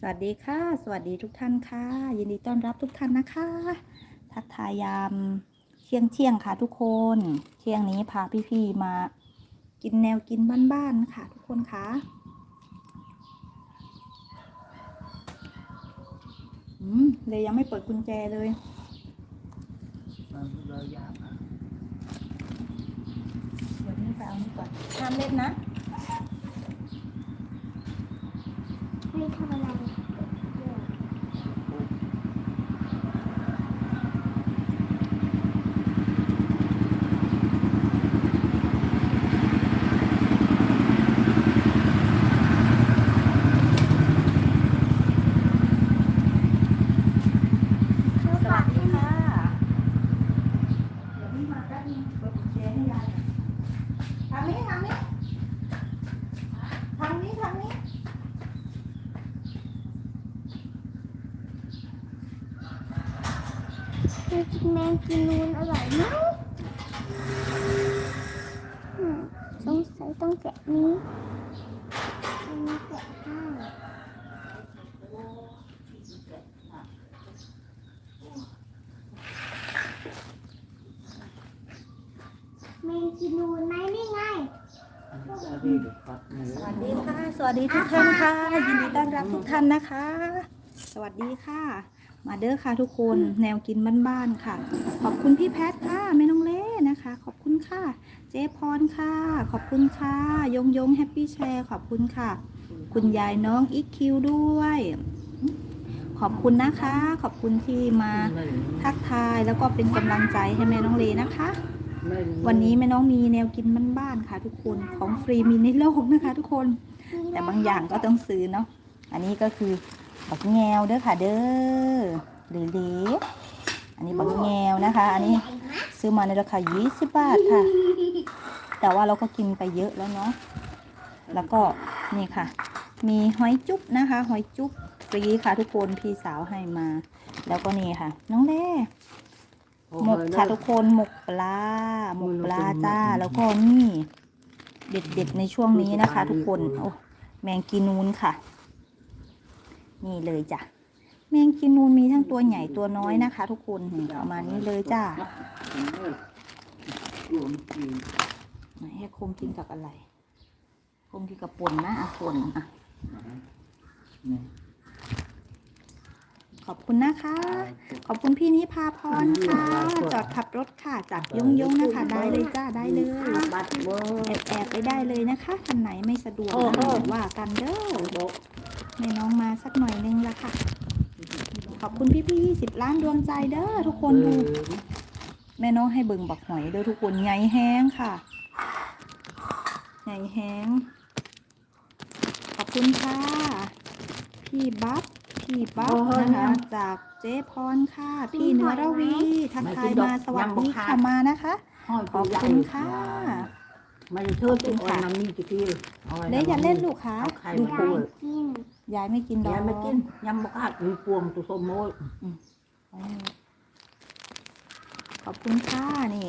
สวัสดีค่ะ สวัสดีทุกท่านค่ะ ยินดีต้อนรับทุกท่านนะคะ ทักทายยามเที่ยงเที่ยงๆค่ะทุกคน เที่ยงนี้พาพี่ๆมากินแนวกินบ้านๆค่ะ ทุกคนค่ะอืมเลยยังไม่เปิดกุญแจเลยเราอยากเดี๋ยวนี้ไปเอานี่ก่อนห้ามเล่นนะ ไม่ทำอะไร สวัสดีค่ะ เดี๋ยวนี้มาแป๊บนึงเปิดกุญแจให้ยายทางนี้ทางนี้ทางนี้ทางนี้กินแมงกินนูนอร่อยไหมอืมสงสัยต้องแกะนี้แกะห้า มงกินนูนไหมนี่ไงจะดีเด็กปัดมือสวัสดีค่ะ สวัสดีทุกท่านค่ะ ยินดีต้อนรับทุกท่านนะคะ สวัสดีค่ะ มาเด้อค่ะทุกคน แนวกินบ้านๆค่ะ ขอบคุณพี่แพทค่ะแม่น้องเล่นะคะ ขอบคุณค่ะ เจ๊พรค่ะ ขอบคุณค่ะ ยงยงแฮปปี้แชร์ขอบคุณค่ะ คุณยายน้องอีกคิวด้วย ขอบคุณนะคะ ขอบคุณที่มาทักทายแล้วก็เป็นกำลังใจให้แม่น้องเลนะคะ วันนี้แม่น้องมีแนวกินบ้านๆค่ะ ทุกคนของฟรีมีในโลกนะคะ ทุกคน แต่บางอย่างก็ต้องซื้อเนาะอันนี้ก็คือบักแงวเด้อค่ะ เด้อหรือเลอันนี้บักแงวนะคะ อันนี้ซื้อมาในราคา 20 บาทค่ะ แต่ว่าเราก็กินไปเยอะแล้วเนาะแล้วก็นี่ค่ะ มีหอยจุ๊บนะคะ หอยจุ๊บฟรีค่ะ ทุกคนพี่สาวให้มา แล้วก็นี่ค่ะ น้องเล่ หมกค่ะทุกคนหมกปลาหมกปลาจ้า แล้วก็นี่เด็ดๆในช่วงนี้นะคะ ทุกคนโอ้แมงกีนูนค่ะ นี่เลยจ้ะแมงกีนูนมีทั้งตัวใหญ่ตัวน้อยนะคะ ทุกคนนี่ประมาณนี้เลยจ้าไหนให้คมกินกับอะไร คมกินกับป่นนะอะป่นอะ ขอบคุณนะคะ ขอบคุณพี่นิพาพรค่ะ จอดขับรถค่ะ จากยงยงนะคะ ได้เลยจ้าได้เลยบัดเบอร์แอบแอบไปได้เลยนะคะท่านไหนไม่สะดวกโอ้โหนะว่ากันเด้อแม่น้องมาสักหน่อยนึงละค่ะ ขอบคุณพี่พี่ยี่สิบล้านดวงใจเด้อทุกคนดู แม่น้องให้เบิ่งบักหอยเด้อทุกคนใหญ่แห้งค่ะใหญ่แห้ง ขอบคุณค่ะ พี่บัฟ พี่บัฟนะคะจากเจ๊พรค่ะ พี่เนื้อระวีทักทายมาสวัสดีค่ะมานะคะ ขอบคุณค่ะไม่เชื่อตัวอ่อนน้ำนี่ตะกี้เด้อย่าเล่นลูกค่ะเอาไข่ดูมาปูปูกินยายไม่กินดอกยายไม่กินยำบกหักมีปวงตัวสมโมยขอบคุณค่ะนี่